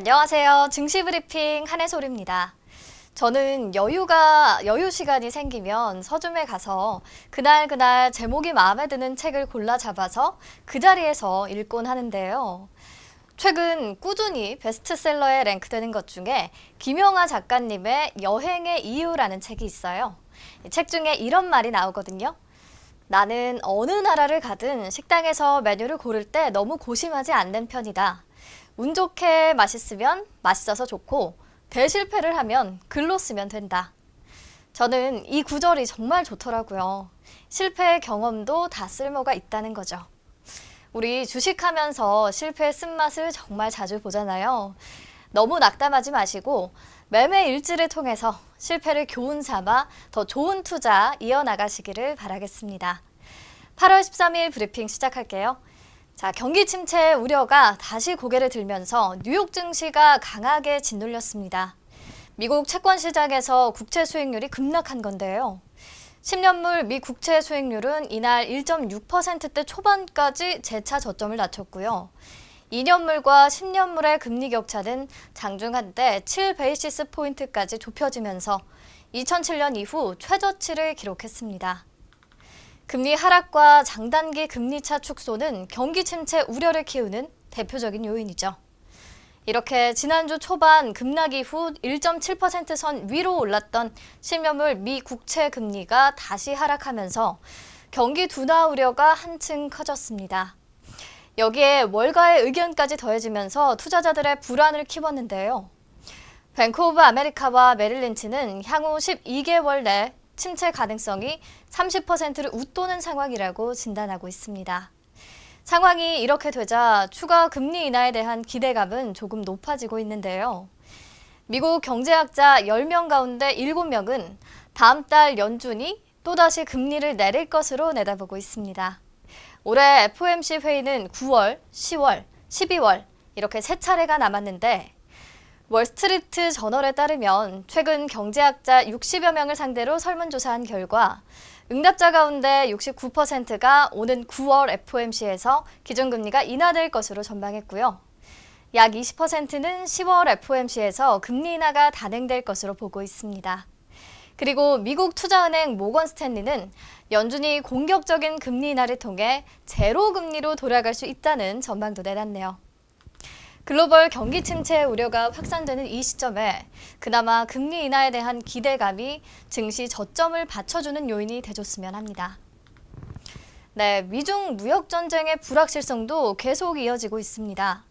안녕하세요. 증시 브리핑 한혜솔입니다. 저는 여유가 여유 시간이 생기면 서점에 가서 그날 그날 제목이 마음에 드는 책을 골라 잡아서 그 자리에서 읽곤 하는데요. 최근 꾸준히 베스트셀러에 랭크되는 것 중에 김영하 작가님의 여행의 이유라는 책이 있어요. 이책 중에 이런 말이 나오거든요. 나는 어느 나라를 가든 식당에서 메뉴를 고를 때 너무 고심하지 않는 편이다. 운 좋게 맛있으면 맛있어서 좋고 대실패를 하면 글로 쓰면 된다. 저는 이 구절이 정말 좋더라고요. 실패의 경험도 다 쓸모가 있다는 거죠. 우리 주식하면서 실패의 쓴맛을 정말 자주 보잖아요. 너무 낙담하지 마시고 매매 일지를 통해서 실패를 교훈 삼아 더 좋은 투자 이어나가시기를 바라겠습니다. 8월 13일 브리핑 시작할게요. 자, 경기 침체 우려가 다시 고개를 들면서 뉴욕 증시가 강하게 짓눌렸습니다. 미국 채권 시장에서 국채 수익률이 급락한 건데요. 10년물 미 국채 수익률은 이날 1.6%대 초반까지 재차 저점을 낮췄고요. 2년물과 10년물의 금리 격차는 장중 한때 7베이시스 포인트까지 좁혀지면서 2007년 이후 최저치를 기록했습니다. 금리 하락과 장단기 금리차 축소는 경기 침체 우려를 키우는 대표적인 요인이죠. 이렇게 지난주 초반 급락 이후 1.7%선 위로 올랐던 실명물 미 국채 금리가 다시 하락하면서 경기 둔화 우려가 한층 커졌습니다. 여기에 월가의 의견까지 더해지면서 투자자들의 불안을 키웠는데요. 오브 아메리카와 메릴린치는 향후 12개월 내 침체 가능성이 30%를 웃도는 상황이라고 진단하고 있습니다. 상황이 이렇게 되자 추가 금리 인하에 대한 기대감은 조금 높아지고 있는데요. 미국 경제학자 10명 가운데 7명은 다음 달 연준이 또다시 금리를 내릴 것으로 내다보고 있습니다. 올해 FOMC 회의는 9월, 10월, 12월 이렇게 세 차례가 남았는데 월스트리트 저널에 따르면 최근 경제학자 60여 명을 상대로 설문조사한 결과 응답자 가운데 69%가 오는 9월 FOMC에서 기준금리가 인하될 것으로 전망했고요. 약 20%는 10월 FOMC에서 금리 인하가 단행될 것으로 보고 있습니다. 그리고 미국 투자은행 모건 스탠리는 연준이 공격적인 금리 인하를 통해 제로 금리로 돌아갈 수 있다는 전망도 내놨네요. 글로벌 경기 침체 우려가 확산되는 이 시점에 그나마 금리 인하에 대한 기대감이 증시 저점을 받쳐주는 요인이 돼줬으면 합니다. 네, 미중 무역 전쟁의 불확실성도 계속 이어지고 있습니다.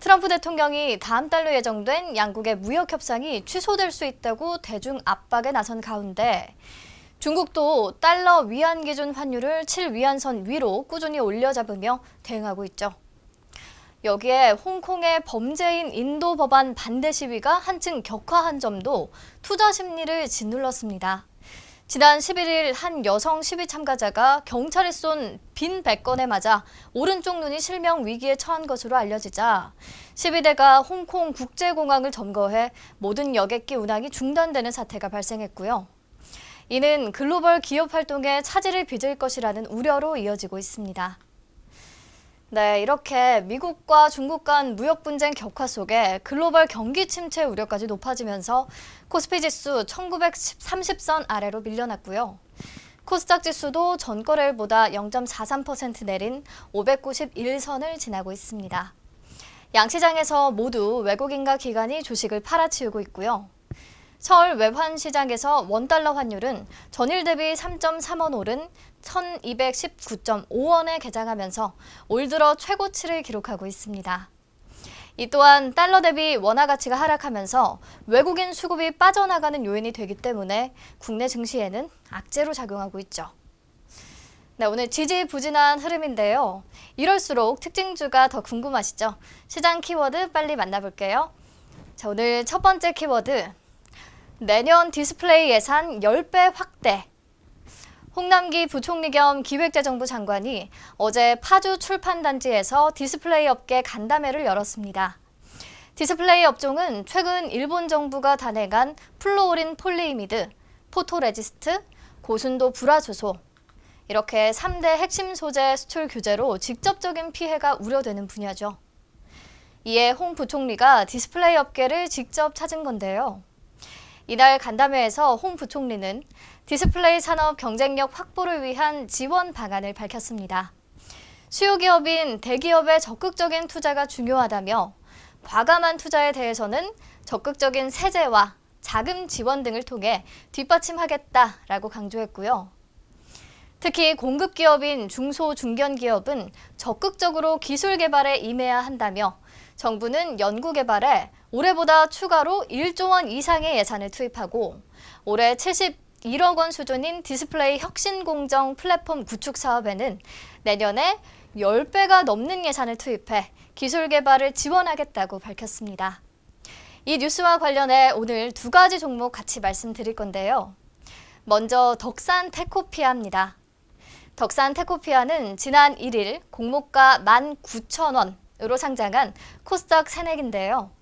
트럼프 대통령이 다음 달로 예정된 양국의 무역 협상이 취소될 수 있다고 대중 압박에 나선 가운데 중국도 달러 위안 기준 환율을 7위안선 위로 꾸준히 올려잡으며 대응하고 있죠. 여기에 홍콩의 범죄인 인도 법안 반대 시위가 한층 격화한 점도 투자 심리를 짓눌렀습니다. 지난 11일 한 여성 시위 참가자가 경찰에 쏜빈 백건에 맞아 오른쪽 눈이 실명 위기에 처한 것으로 알려지자 시위대가 홍콩 국제공항을 점거해 모든 여객기 운항이 중단되는 사태가 발생했고요. 이는 글로벌 기업 활동에 차질을 빚을 것이라는 우려로 이어지고 있습니다. 네, 이렇게 미국과 중국 간 무역 분쟁 격화 속에 글로벌 경기 침체 우려까지 높아지면서 코스피 지수 1930선 아래로 밀려났고요. 코스닥 지수도 전거래일보다 0.43% 내린 591선을 지나고 있습니다. 양 시장에서 모두 외국인과 기관이 주식을 팔아치우고 있고요. 서울 외환 시장에서 원달러 환율은 전일 대비 3.3원 오른 1219.5원에 개장하면서 올 들어 최고치를 기록하고 있습니다. 이 또한 달러 대비 원화 가치가 하락하면서 외국인 수급이 빠져나가는 요인이 되기 때문에 국내 증시에는 악재로 작용하고 있죠. 네, 오늘 지지부진한 흐름인데요. 이럴수록 특징주가 더 궁금하시죠? 시장 키워드 빨리 만나볼게요. 자, 오늘 첫 번째 키워드. 내년 디스플레이 예산 10배 확대. 홍남기 부총리 겸 기획재정부 장관이 어제 파주 출판단지에서 디스플레이 업계 간담회를 열었습니다. 디스플레이 업종은 최근 일본 정부가 단행한 플로우린 폴리이미드, 포토레지스트, 고순도 불화주소, 이렇게 3대 핵심 소재 수출 규제로 직접적인 피해가 우려되는 분야죠. 이에 홍 부총리가 디스플레이 업계를 직접 찾은 건데요. 이날 간담회에서 홍 부총리는 디스플레이 산업 경쟁력 확보를 위한 지원 방안을 밝혔습니다. 수요 기업인 대기업의 적극적인 투자가 중요하다며 과감한 투자에 대해서는 적극적인 세제와 자금 지원 등을 통해 뒷받침하겠다라고 강조했고요. 특히 공급 기업인 중소 중견 기업은 적극적으로 기술 개발에 임해야 한다며 정부는 연구 개발에 올해보다 추가로 1조 원 이상의 예산을 투입하고 올해 71억 원 수준인 디스플레이 혁신 공정 플랫폼 구축 사업에는 내년에 10배가 넘는 예산을 투입해 기술 개발을 지원하겠다고 밝혔습니다. 이 뉴스와 관련해 오늘 두 가지 종목 같이 말씀드릴 건데요. 먼저 덕산 테코피아입니다. 덕산 테코피아는 지난 1일 공모가 19,000원으로 상장한 코스닥 새내기인데요.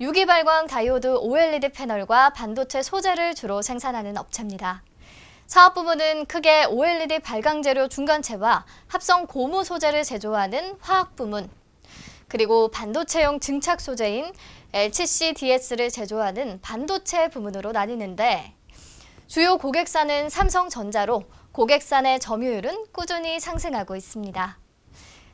유기발광 다이오드 OLED 패널과 반도체 소재를 주로 생산하는 업체입니다. 사업 부문은 크게 OLED 발광 재료 중간체와 합성 고무 소재를 제조하는 화학 부문, 그리고 반도체용 증착 소재인 LCCDS를 제조하는 반도체 부문으로 나뉘는데 주요 고객사는 삼성전자로 고객사 내 점유율은 꾸준히 상승하고 있습니다.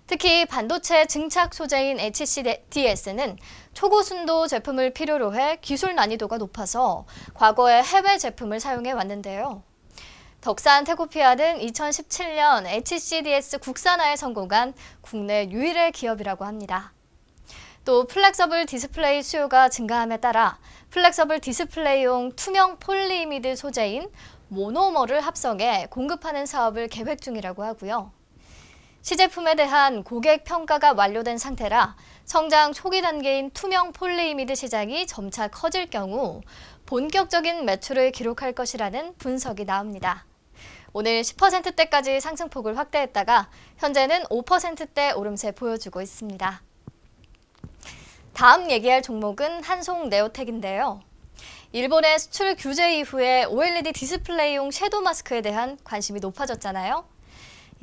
특히 반도체 증착 소재인 HCDS는 초고순도 제품을 필요로 해 기술 난이도가 높아서 과거에 해외 제품을 사용해 왔는데요. 덕산 테코피아는 2017년 HCDS 국산화에 성공한 국내 유일의 기업이라고 합니다. 또 플렉서블 디스플레이 수요가 증가함에 따라 플렉서블 디스플레이용 투명 폴리이미드 소재인 모노머를 합성해 공급하는 사업을 계획 중이라고 하고요. 시제품에 대한 고객 평가가 완료된 상태라 성장 초기 단계인 투명 폴리이미드 시장이 점차 커질 경우 본격적인 매출을 기록할 것이라는 분석이 나옵니다. 오늘 10%대까지 상승폭을 확대했다가 현재는 5%대 오름세 보여주고 있습니다. 다음 얘기할 종목은 한송 네오텍인데요. 일본의 수출 규제 이후에 OLED 디스플레이용 섀도우 마스크에 대한 관심이 높아졌잖아요.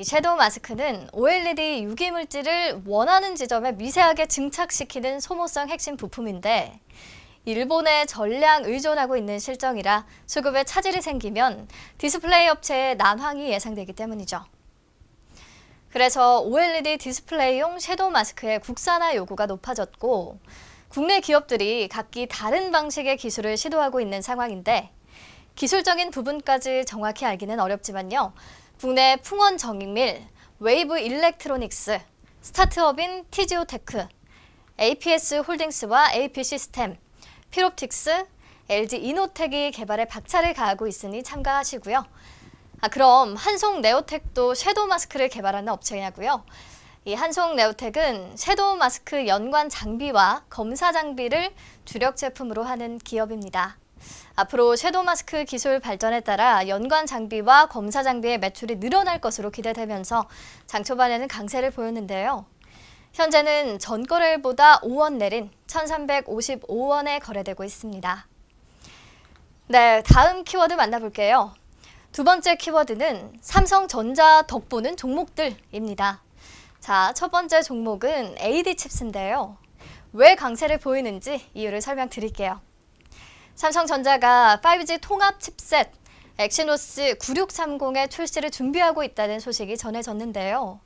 이 섀도우 마스크는 OLED 유기물질을 원하는 지점에 미세하게 증착시키는 소모성 핵심 부품인데 일본에 전량 의존하고 있는 실정이라 수급에 차질이 생기면 디스플레이 업체의 난황이 예상되기 때문이죠. 그래서 OLED 디스플레이용 섀도우 마스크의 국산화 요구가 높아졌고 국내 기업들이 각기 다른 방식의 기술을 시도하고 있는 상황인데 기술적인 부분까지 정확히 알기는 어렵지만요. 국내 풍원 정익밀, 웨이브 일렉트로닉스, 스타트업인 티지오테크, APS 홀딩스와 AP 시스템, 피롭틱스, LG 이노텍이 개발에 박차를 가하고 있으니 참가하시고요. 아, 그럼 한송 네오텍도 섀도우 마스크를 개발하는 업체냐고요? 이 한송 네오텍은 섀도우 마스크 연관 장비와 검사 장비를 주력 제품으로 하는 기업입니다. 앞으로 섀도우 마스크 기술 발전에 따라 연관 장비와 검사 장비의 매출이 늘어날 것으로 기대되면서 장 초반에는 강세를 보였는데요. 현재는 전거래일보다 5원 내린 1,355원에 거래되고 있습니다. 네, 다음 키워드 만나볼게요. 두 번째 키워드는 삼성전자 덕보는 종목들입니다. 자, 첫 번째 종목은 AD 칩스인데요. 왜 강세를 보이는지 이유를 설명드릴게요. 삼성전자가 5G 통합 칩셋 엑시노스 9630의 출시를 준비하고 있다는 소식이 전해졌는데요.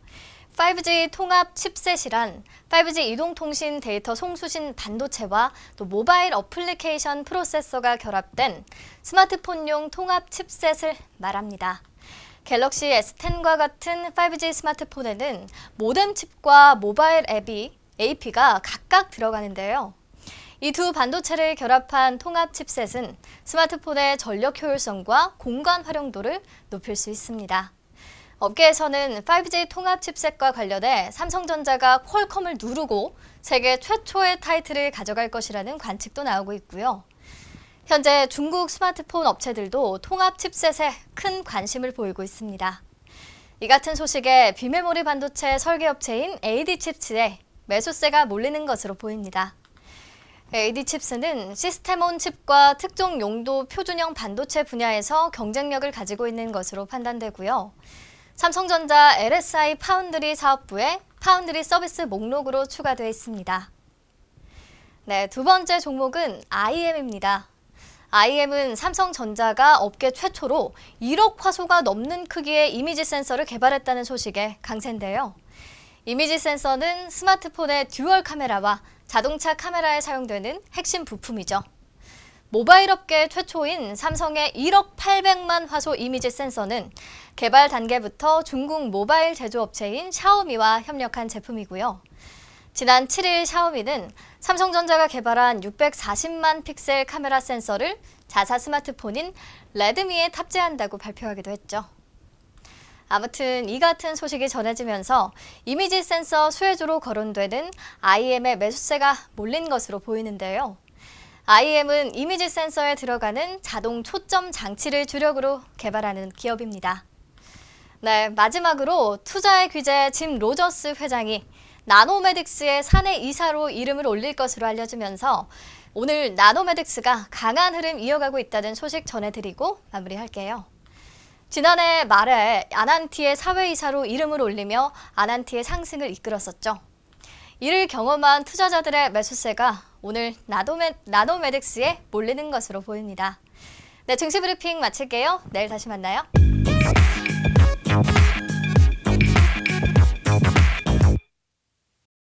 5G 통합 칩셋이란 5G 이동통신 데이터 송수신 반도체와 또 모바일 어플리케이션 프로세서가 결합된 스마트폰용 통합 칩셋을 말합니다. 갤럭시 S10과 같은 5G 스마트폰에는 모뎀 칩과 모바일 앱이 AP가 각각 들어가는데요. 이 두 반도체를 결합한 통합 칩셋은 스마트폰의 전력 효율성과 공간 활용도를 높일 수 있습니다. 업계에서는 5G 통합 칩셋과 관련해 삼성전자가 퀄컴을 누르고 세계 최초의 타이틀을 가져갈 것이라는 관측도 나오고 있고요. 현재 중국 스마트폰 업체들도 통합 칩셋에 큰 관심을 보이고 있습니다. 이 같은 소식에 비메모리 반도체 설계 업체인 AD칩스에 매수세가 몰리는 것으로 보입니다. AD칩스는 시스템 온 칩과 특정 용도 표준형 반도체 분야에서 경쟁력을 가지고 있는 것으로 판단되고요. 삼성전자 LSI 파운드리 사업부에 파운드리 서비스 목록으로 추가되어 있습니다. 네, 두 번째 종목은 IM입니다. IM은 삼성전자가 업계 최초로 1억 화소가 넘는 크기의 이미지 센서를 개발했다는 소식에 강세인데요. 이미지 센서는 스마트폰의 듀얼 카메라와 자동차 카메라에 사용되는 핵심 부품이죠. 모바일 업계 최초인 삼성의 1억 800만 화소 이미지 센서는 개발 단계부터 중국 모바일 제조업체인 샤오미와 협력한 제품이고요. 지난 7일 샤오미는 삼성전자가 개발한 640만 픽셀 카메라 센서를 자사 스마트폰인 레드미에 탑재한다고 발표하기도 했죠. 아무튼 이 같은 소식이 전해지면서 이미지 센서 수혜주로 거론되는 IM의 매수세가 몰린 것으로 보이는데요. IM은 이미지 센서에 들어가는 자동 초점 장치를 주력으로 개발하는 기업입니다. 네, 마지막으로 투자의 귀재 짐 로저스 회장이 나노메딕스의 사내 이사로 이름을 올릴 것으로 알려지면서 오늘 나노메딕스가 강한 흐름 이어가고 있다는 소식 전해드리고 마무리할게요. 지난해 말에 아난티의 사회이사로 이름을 올리며 아난티의 상승을 이끌었었죠. 이를 경험한 투자자들의 매수세가 오늘 나노메, 나노메딕스에 몰리는 것으로 보입니다. 네, 증시 브리핑 마칠게요. 내일 다시 만나요.